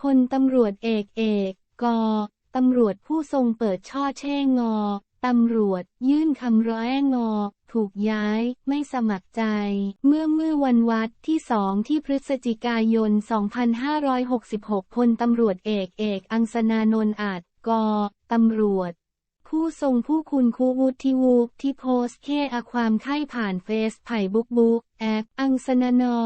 พลตำรวจเอกเอก กตำรวจผู้ทรงเปิดช่อเช่งอ ตำรวจ ยื่นคำร้อยงอ ถูกย้าย ไม่สมัครใจ เมื่อเมื่อวันวัดที่สองที่พฤศจิกายน 2566 พลตำรวจเอกเอก อังสนานนท์อาจ กตำรวจผู้ทรงผู้คุณคูวุฒิวูที่โพสต์เคอาความไข้ผ่านเฟซไผ่บุ๊กบุ๊กแอปอังสนานอ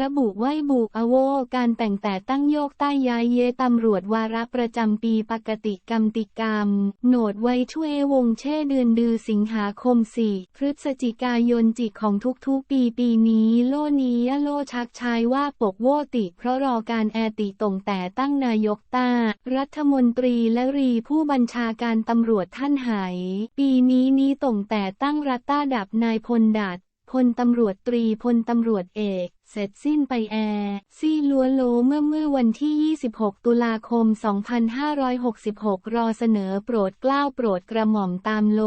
ระบุไว้บุกอโวการแต่งแต่ตั้งโยกใต้ย้ายเยตำรวจวาระประจำปีปกติกรรมติกรรม โหนดไว้ช่วยวงเช่เดือนดือสิงหาคมสี่พฤศจิกายนจิกของทุกๆปีปีนี้โลนี้โลชักชายว่าปกโวติ เพราะรอการแอติตรงแต่ตั้งนายกตารัฐมนตรีและรีผู้บัญชาการตำรวจท่านหาย ปีนี้นี้ตรงแต่ตั้งรัตตาดับนายพลดัด พลตำรวจตรีพลตำรวจเอก เสร็จสิ้นไปแอร์ซี่ลัวโลเมื่อเมื่อวันที่ 26 ตุลาคม 2566 รอเสนอโปรดเกล้าโปรดกระหม่อมตามโล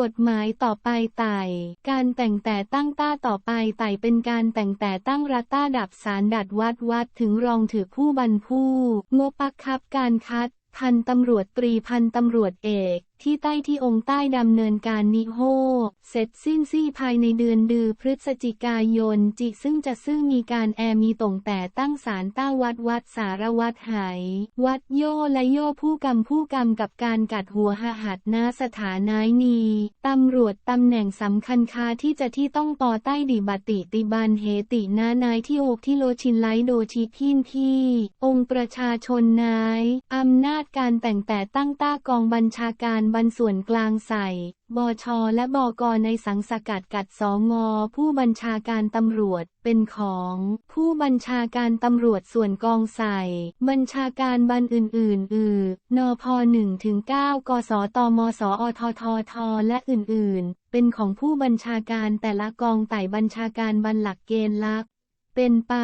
กฎหมายต่อไปไต่ การแต่งแต่ตั้งต้าต่อไปไต่เป็นการแต่งแต่ตั้งรัตต้าดับสารดัดวัดวัดถึงรองถือผู้บรรผู้งบปักคับการคัดพันตำรวจตรีพันตำรวจเอก ที่ใต้ที่องค์ใต้ดำเนินการนิโฮ เสร็จสิ้นซี่ภายในเดือนดือพฤศจิกายนจิซึ่งจะซึ่งมีการแอมีตรงแต่ตั้งสารต้าวัดวัดสารวัดไหวัดโยและโยผู้กำผู้กำกับการกัดหัวหหัดนาสถานายนีตำรวจตำแหน่งสำคัญคาที่จะที่ต้องปอใต้ดิบัติติบันเหตินานายที่โอกที่โลชินไลโดชิพินที่องค์ประชาชนนายอำนาจการแต่งแต่ตั้งต้ากองบัญชาการบรรส่วนกลางใส่ บช และบกในสังสกัดกัดสองอผู้บัญชาการตำรวจ เป็นของ ผู้บัญชาการตำรวจส่วนกองใส่ บัญชาการบันอื่นๆอือนพ1ถึง9กสตมสอททท และอื่นๆ เป็นของผู้บัญชาการแต่ละกองไต่บัญชาการบันหลักเกณฑ์ลักเป็นไป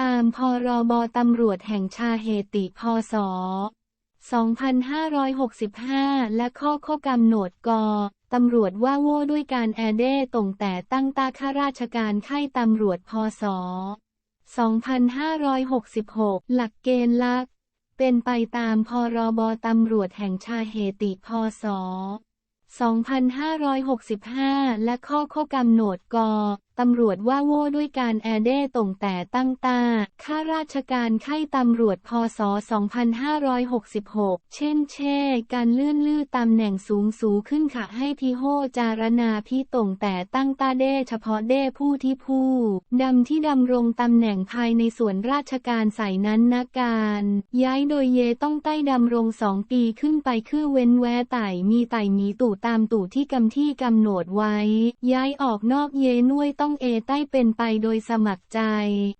ตามพรบตำรวจแห่งชาเหติพศ 2565 และข้อข้อกำหนดกตำรวจว่าโว้ด้วยการแอเด้ตรงแต่ตั้งตาข้าราชการไข้ตำรวจพศ 2566 หลักเกณฑ์ลัก เป็นไปตามพรบตำรวจแห่งชาเหติพศ 2565 และข้อข้อกำหนดก ตำรวจว่าโว้ด้วยการแอเด้ตรงแต่ตั้งตา ข้าราชการไข้ตำรวจพศ 2566 เช่นเช่ การเลื่อนลื่อตำแหน่งสูงสูขึ้นค่ะให้พิโฮจารณาพิตรงแต่ตั้งตาเด้เฉพาะเด้ผู้ที่ผู้ดำที่ดำรงตำแหน่งภายในส่วนราชการใส่นั้นนาการ ย้ายโดยเยต้องใต้ดำรงสองปีขึ้นไปคือเว้นแวไต่มีไต่มีตู่ตามตู่ที่กำที่กำหนดไว้ ย้ายออกนอกเยน่วยต้ององเอใต้เป็นไปโดยสมัครใจ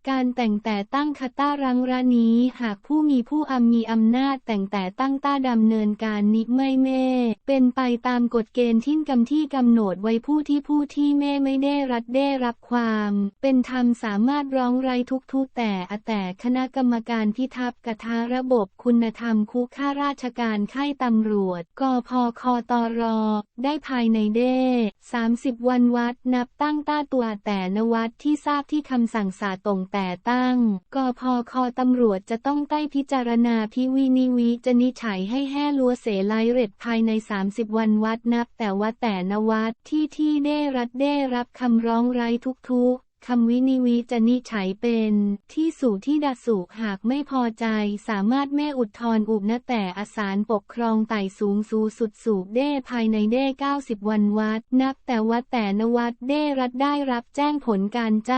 การแต่งแต่ตั้งคาต้ารังระนี้ หากผู้มีผู้อำมีอำนาจแต่งแต่ตั้งต้าดำเนินการนิไม่เม่เป็นไปตามกฎเกณฑ์ที่กำที่กำหนดไว้ผู้ที่ผู้ที่เม่ไม่ได้รัดได้รับความ เป็นธรรมสามารถร้องไรทุกทุกแต่อแต่คณะกรรมการพิทักษ์กทาระบบคุณธรรมคุกข้าราชการค่ายตำรวจกพคตรได้ภายในเด้30 วันวัดนับตั้งต้าตัวแต่นวัดที่ทราบที่คำสั่งสาตรงแต่ตั้งกพคตำรวจจะต้องใต้พิจารณาพิวินิวิจะนิฉัยให้แห่ลัวเสไลเร็ดภายใน 30 วันวัดนับ แต่ว่าแต่นวัดที่ที่ได้รัดได้รับคำร้องไร้ทุกทู คำวินิวิจะนิฉัยเป็นที่สู่ที่ดาสุหากไม่พอใจ สามารถแม่อุดทรอุบนะแต่อาสารปกครองไต่สูงสูสุดสูบเด้ภายในเด้90 วันวัด นับแต่วัดแต่นวัดเด้รัฐได้รับแจ้งผลการใจ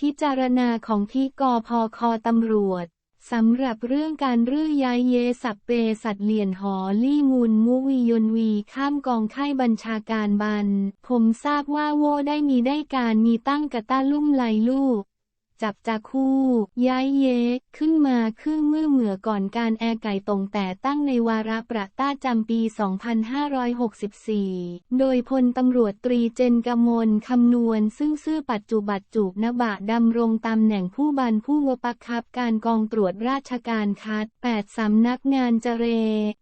พิจารณาของพี่กพคตำรวจ สำหรับเรื่องการรื้อย้ายเยสับเปสัตว์เหลียนหอลี่มูลมุวียนวีข้ามกองค่ายบัญชาการบัน ผมทราบว่าโวได้มีได้การมีตั้งกระต้าลุ่มไหลลูก จับจาคู่ ย้ายเยกขึ้นมาครึ่งเมื่อเหมือก่อนการแอร์ไก่ตรงแต่ตั้งในวาระประต้าจำปี 2564 โดยพลตำรวจตรีเจนกมลคำนวณ ซึ่งซื่อปัจจุบัตจูบนบะดำรงตำแหน่งผู้บันผู้วปักคับการกองตรวจราชการคัด 8 สำนักงานเจเร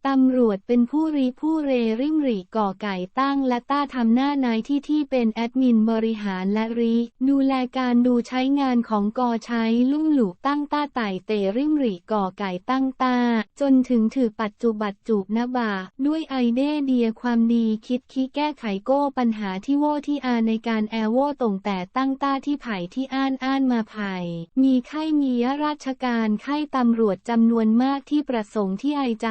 ตำรวจเป็นผู้รีผู้เรริมรีก่อไก่ตั้งและต้าทำหน้านายที่ที่เป็นแอดมินบริหารและรีดูแลการดูใช้งานของของกอใช้ลุ่มหลูกตั้งต้าไต่เตริมรีก่อไก่ตั้งตา จนถึงถือปัจจุบัดจูบนะบ่าด้วยไอเดเดียความดีคิดคิดแก้ไขโก้ปัญหาที่โวที่อาในการแอโวตรงแต่ตั้งต้าที่ไผ่ที่อ้านอ้านมาไผ่ มีไข้มีราชการไข้ตำรวจจำนวนมากที่ประสงค์ที่ไอใจ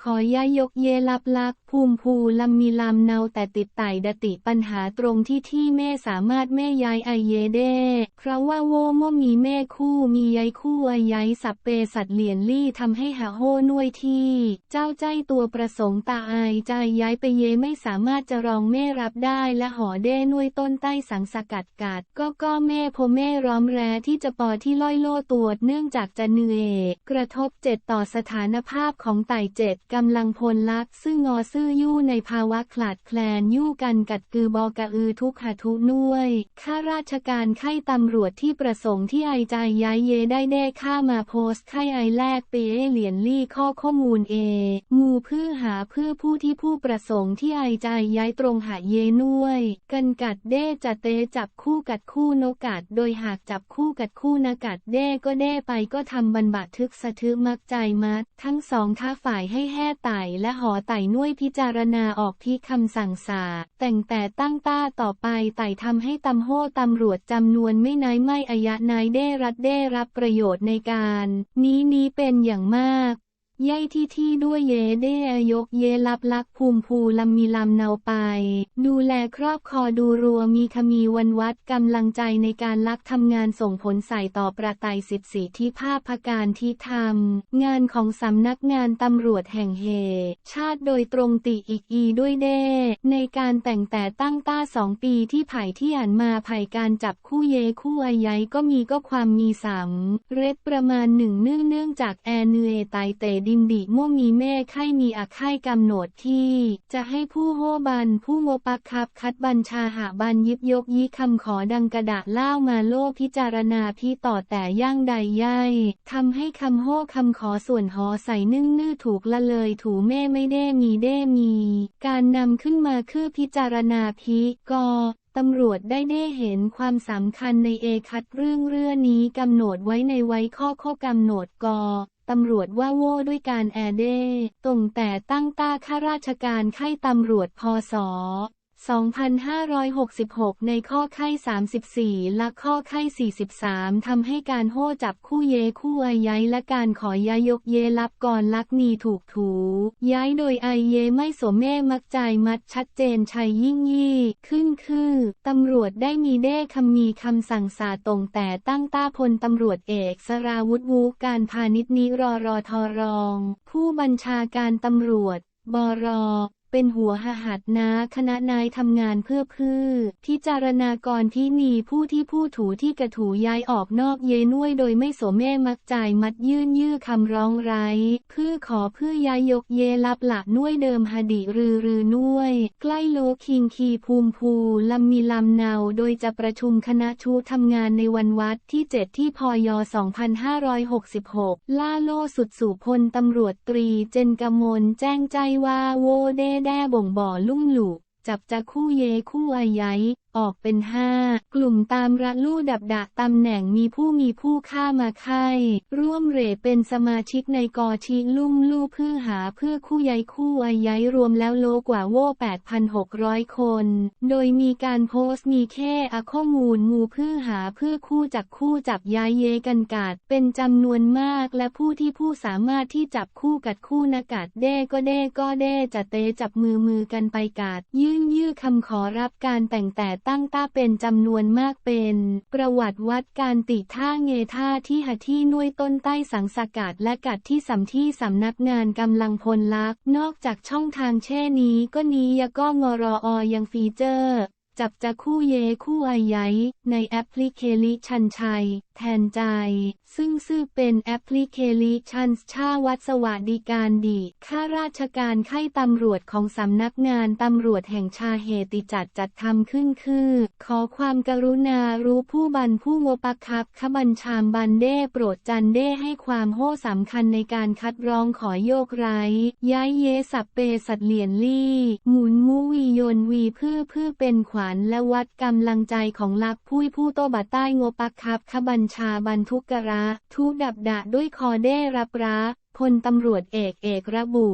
ขอยายกเยลับลัก ภูมิภูลำมีลำเนาแต่ติดไต่ดติปัญหาตรงที่ที่แม่สามารถแม่ย้ายไอเยเด้เพราะว่าโวม่มีแม่คู่มียายคู่ไอยายสับเปสัตเหลียนลี่ทำให้หาโฮน่วยที่ เจ้าใจตัวประสงค์ตาไอใจย้ายไปเยไม่สามารถจะรองแม่รับได้และหอเด้น่วยต้นใต้สังสกัดกัด ก็ก็แม่พแม่ร้อมแร้ที่จะปอที่ล่อยโลตัวเนื่องจากจะเหนื่อยกระทบเจ็ดต่อสถานภาพของไต่เจ็ดกำลังพลลักซึ่งงอซื่งอยู่ในภาวะขลาดแคลนยู่กันกัดกือบอกะอือทุกหาทุน่วยข้าราชการไข้ตำรวจที่ประสงค์ที่ไอใจย้ายเยได้เด้ค่ามาโพสต์ไข้ไอแลกเปเอเหรียญลี่ข้อข้อมูลเอ งูเพื่อหาเพื่อผู้ที่ผู้ประสงค์ที่ไอใจย้ายตรงหาเยน่วยกันกัดเด้จัดเตจับคู่กัดคู่นกัด โดยหากจับคู่กัดคู่นกัดเด้ก็เด้ไปก็ทำบันบะทึกสะทึกมักใจมัด ทั้งสองค้าฝ่ายให้แห่ไต่และหอไต่น่วยพิจารณาออกที่คำสั่งสาแต่งแต่ตั้งต้าต่อไปไต่ทำให้ตำโหตำรวจจำนวนไม่น้อยไม่อายะนายได้รัดได้รับประโยชน์ในการ นี้นี้เป็นอย่างมาก ย่ายที่ที่ด้วยเยเดยกเยลับลักภูมิภูลำมีลำเนาไป ดูแลครอบคอดูรัวมีขมีวันวัดกำลังใจในการลักทำงานส่งผลใส่ต่อประไตสิทธิที่ภาพการที่ทำงานของสำนักงานตำรวจแห่งเฮ ชาติโดยตรงติอีกอีด้วยเด ในการแต่งแต่ตั้งต้าสองปีที่ไผ่ที่อ่านมาไผ่การจับคู่เยคู่อายัยก็มีก็ความมีสำเร็ดประมาณหนึ่งเนื่องเนื่องจากแอเนเอไตเตดนดีม่วงมีเมฆไข่มีอาไข่กำหนดที่ จะให้ผู้โฮบัน ผู้โงปักคับ คัดบัญชาหาบันยิบยกยี้คำขอดังกระดาษเล่ามาโลกพิจารณาพี่ต่อแต่ย่างใดย่ายทำให้คำโฮคำขอส่วนหอใส่นึ่งนื่อถูกละเลยถูแม่ไม่ได้มีได้มี การนำขึ้นมาคือพิจารณาพิกอตำรวจได้ได้เห็นความสำคัญในเอคัดเรื่องเรื่องนี้กำหนดไว้ในไว้ข้อข้อกำหนดกอ ตำรวจว่าโว้ด้วยการแอเดตรงแต่ตั้งต้าข้าราชการไข้ตำรวจพศ 2566 ในข้อไข้ 34 และข้อไข้ 43 ทำให้การโห่จับคู่เยคู่อาย้ายและการขอย้ายยกเยลับก่อนลักนีถูกถู ย้ายโดยไอเยไม่สมแม่มักใจมัดชัดเจนชัยยิ่งยี่ ขึ้นคือตำรวจได้มีเด้คำมีคำสั่งสาตรงแต่ตั้งต้าพลตำรวจเอกสราวุธวูการพาณิชนิรอรอทอรอง ผู้บัญชาการตำรวจบร เป็นหัวหหัดนะคณะนายทำงานเพื่อพือพิจารณากรที่นีผู้ที่ผู้ถูที่กระถูย้ายออกนอกเยน่วยโดยไม่โสแม่มักจ่ายมัดยื่นยื่อคำร้องไร้เพื่อขอเพื่อย้ายยกเยลับหลักน่วยเดิมหดิรือรือน่วย ใกล้โลคิงคีภูมิภูลำมีลำเนาโดยจะประชุมคณะชูทำงานในวันวัดที่ 7 ที่พย 2566 ล่าโลสุดสู่พลตำรวจตรีเจนกมลแจ้งใจว่าโวเดแด้บ่งบ่อลุ่มหลุจับจะคู่เยคู่อายัย ออกเป็นห้ากลุ่มตามระลู่ดับดะตำแหน่งมีผู้มีผู้ฆ่ามาไข่ร่วมเรเป็นสมาชิกในกอชีลุ่มลู่เพื่อหาเพื่อคู่ย้ายคู่อายัยรวมแล้วโลกว่าโว่8,600 คน โดยมีการโพสต์มีแค่อข้อมูลงูเพื่อหาเพื่อคู่จับคู่จับย้ายเยกันกาดเป็นจำนวนมากและผู้ที่ผู้สามารถที่จับคู่กัดคู่นากาดเด้ก็เด้ก็เด้จะเตจับมือมือกันไปกาดยื่นยื่อคำขอรับการแต่งแต่ตั้งต้าเป็นจำนวนมากเป็น ประวัติวัดการติท่าเงท่าที่หัที่นุ้ยต้นใต้สังสกัดและกัดที่สำที่สำนักงานกำลังพลลัก นอกจากช่องทางแช่นี้ก็นี้ยก็งรออยังฟีเจอร์ จับจะคู่เยคู่อายัยในแอปพลิเคชันชัย แทนใจ ซึ่งซื่อเป็นแอปพลิเคชันชาวัดสวัสดิการดีข้าราชการไข้ตำรวจของสำนักงานตำรวจแห่งชาเหติจัดจัดทำขึ้นคือ ขอความกรุณารู้ผู้บันผู้งบปักคับขบัญชามบันเด้โปรดจันเด้ให้ความโห่สำคัญในการคัดร้องขอโยกไร้ย้ายเยสับเปสัดเหลียนลี่ หมุนมูวียนวีเพื่อเพื่อเป็นขวานและวัดกำลังใจของลักผู้ผู้โตบัตใต้งปักคับขบัญชาบันทุกกระทุดับดะด้วยคอได้รับระพลตำรวจเอกเอกระบุ